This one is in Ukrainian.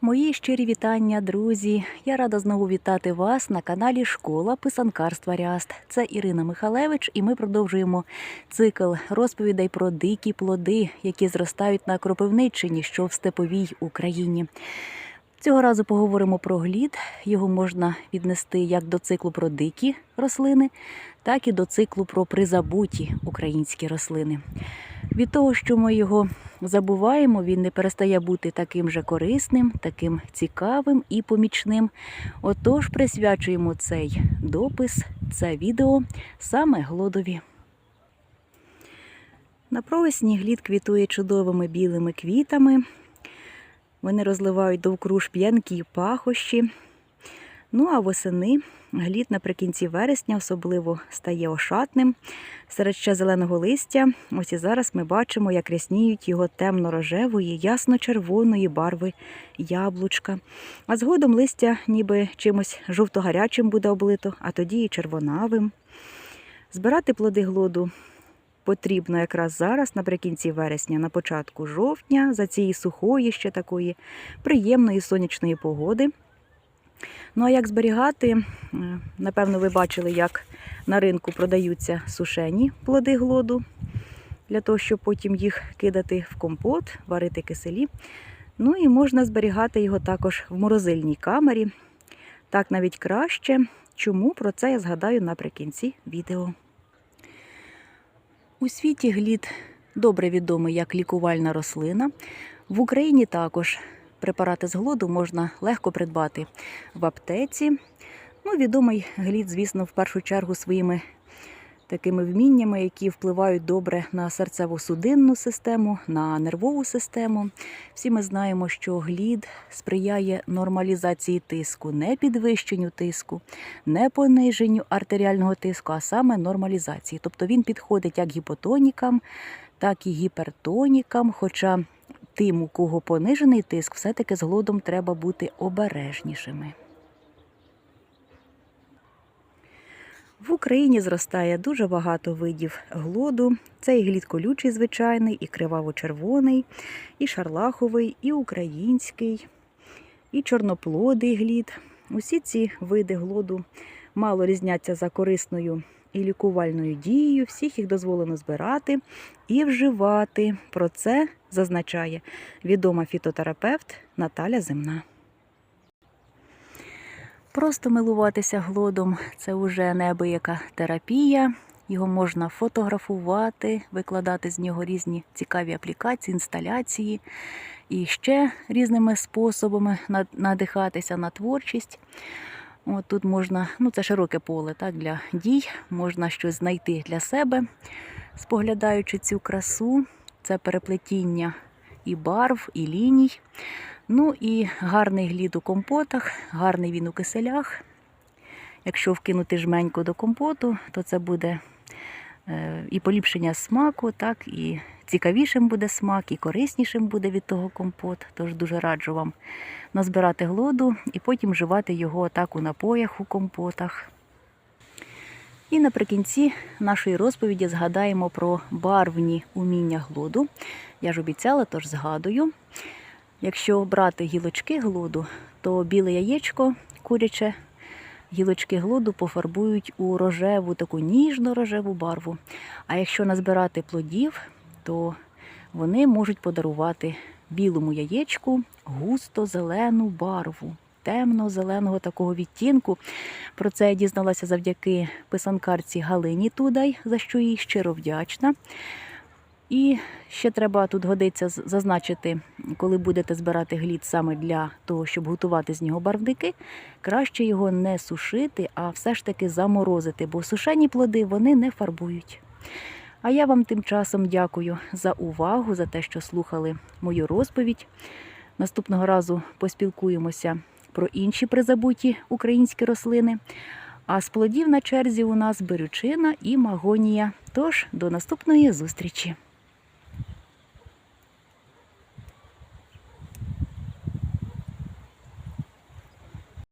Мої щирі вітання, друзі! Я рада знову вітати вас на каналі Школа писанкарства Ряст. Це Ірина Михалевич, і ми продовжуємо цикл розповідей про дикі плоди, які зростають на Кропивниччині, що в степовій Україні. Цього разу поговоримо про глід. Його можна віднести як до циклу про дикі рослини, так і до циклу про призабуті українські рослини. Від того, що ми його забуваємо, він не перестає бути таким же корисним, таким цікавим і помічним. Отож, присвячуємо цей допис, це відео саме глодові. На провесні глід квітує чудовими білими квітами. Вони розливають довкруж п'янкі пахощі. Ну а восени глід наприкінці вересня особливо стає ошатним. Серед ще зеленого листя, ось і зараз ми бачимо, як рясніють його темно-рожевої, ясно-червоної барви яблучка. А згодом листя ніби чимось жовто-гарячим буде облито, а тоді і червонавим. Збирати плоди глоду потрібно якраз зараз, наприкінці вересня, на початку жовтня, за цієї сухої, ще такої приємної сонячної погоди. Ну а як зберігати? Напевно, ви бачили, як на ринку продаються сушені плоди глоду, для того, щоб потім їх кидати в компот, варити киселі. Ну і можна зберігати його також в морозильній камері. Так навіть краще. Чому про це я згадаю наприкінці відео. У світі глід добре відомий як лікувальна рослина. В Україні також препарати з глоду можна легко придбати в аптеці. Ну, відомий глід, звісно, в першу чергу своїми такими вміннями, які впливають добре на серцево-судинну систему, на нервову систему. Всі ми знаємо, що глід сприяє нормалізації тиску, не підвищенню тиску, не пониженню артеріального тиску, а саме нормалізації. Тобто він підходить як гіпотонікам, так і гіпертонікам. Хоча тим, у кого понижений тиск, все-таки з глодом треба бути обережнішими. В Україні зростає дуже багато видів глоду. Це і глід колючий звичайний, і криваво-червоний, і шарлаховий, і український, і чорноплодий глід. Усі ці види глоду мало різняться за корисною і лікувальною дією. Всіх їх дозволено збирати і вживати. Про це зазначає відома фітотерапевт Наталя Земна. Просто милуватися глодом це вже неабияка терапія. Його можна фотографувати, викладати з нього різні цікаві аплікації, інсталяції і ще різними способами надихатися на творчість. От тут можна, ну це широке поле так, для дій, можна щось знайти для себе, споглядаючи цю красу, це переплетіння і барв, і ліній. Ну і гарний глід у компотах, гарний він у киселях. Якщо вкинути жменьку до компоту, то це буде і поліпшення смаку, так, і цікавішим буде смак, і кориснішим буде від того компот. Тож дуже раджу вам назбирати глоду і потім вживати його так у напоях, у компотах. І наприкінці нашої розповіді згадаємо про барвні уміння глоду. Я ж обіцяла, тож згадую. Якщо брати гілочки глоду, то біле яєчко куряче, гілочки глоду пофарбують у рожеву, таку ніжно-рожеву барву. А якщо назбирати плодів, то вони можуть подарувати білому яєчку густо зелену барву, темно-зеленого такого відтінку. Про це я дізналася завдяки писанкарці Галині Тудай, за що їй щиро вдячна. І ще треба тут годиться зазначити, коли будете збирати глід саме для того, щоб готувати з нього барвники, краще його не сушити, а все ж таки заморозити, бо сушені плоди вони не фарбують. А я вам тим часом дякую за увагу, за те, що слухали мою розповідь. Наступного разу поспілкуємося про інші призабуті українські рослини. А з плодів на черзі у нас берючина і магонія. Тож до наступної зустрічі!